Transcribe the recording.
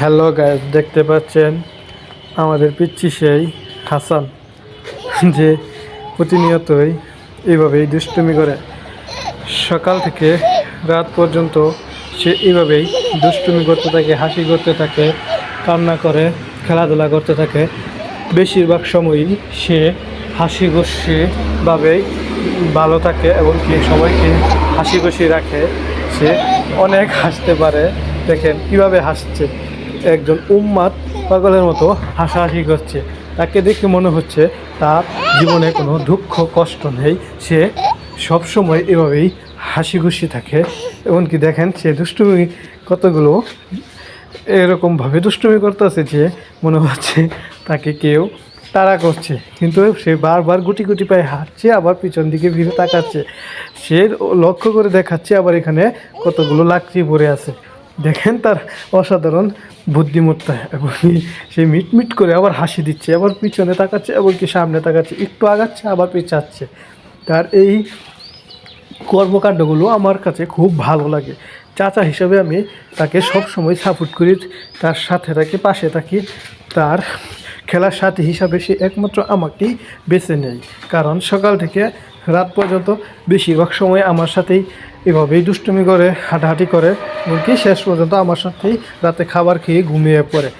Hello guys দেখতে পাচ্ছেন আমাদের পিচ্ছি সেই হাসান, যে প্রতিনিয়তই এইভাবেই দুষ্টুমি করে। সকাল থেকে রাত পর্যন্ত সে এইভাবেই দুষ্টুমি করতে থাকে, হাসি করতে থাকে, কান্না করে, খেলাধুলা করতে থাকে। বেশিরভাগ সময়ই সে হাসি খুশিভাবেই ভালো থাকে এবং কি সবাইকে হাসি খুশি রাখে, সে অনেক হাসতে পারে। দেখেন কীভাবে হাসছে। একজন উম্মাদ পাগলের মতো হাসাহাসি করছে। তাকে দেখে মনে হচ্ছে তার জীবনে কোনো দুঃখ, কষ্ট নেই। সে সবসময় এভাবেই হাসি খুশি থাকে। এমনকি দেখেন সে দুষ্টুমি কতগুলো এরকমভাবে দুষ্টুমি করতেছে যে মনে হচ্ছে তাকে কেউ তাড়া করছে। কিন্তু সে বারবার গুটি গুটি পায়ে হাঁটছে, আবার পিছন দিকে ফিরে তাকাচ্ছে। সে লক্ষ্য করে দেখাচ্ছে আবার এখানে কতগুলো লাকড়ি পড়ে আছে। দেখেন তার অসাধারণ বুদ্ধিমত্তা এবং সে মিটমিট করে আবার হাসি দিচ্ছে, আবার পিছনে তাকাচ্ছে এবং কি সামনে তাকাচ্ছে, একটু আগাচ্ছে, আবার পেঁচাচ্ছে তার এই কর্মকাণ্ডগুলো আমার কাছে খুব ভালো লাগে। চাচা হিসেবে আমি তাকে সব সময় সাপোর্ট করি, তার সাথে থাকি, পাশে থাকি। তার খেলার সাথী হিসাবে সে একমাত্র আমাকেই বেছে নেয়। কারণ সকাল থেকে রাত পর্যন্ত বেশিরভাগ সময় আমার সাথেই এভাবেই দুষ্টুমি করে, হাঁটাহাঁটি করে এমনকি শেষ পর্যন্ত আমার সাথেই রাতে খাবার খেয়ে ঘুমিয়ে পড়ে।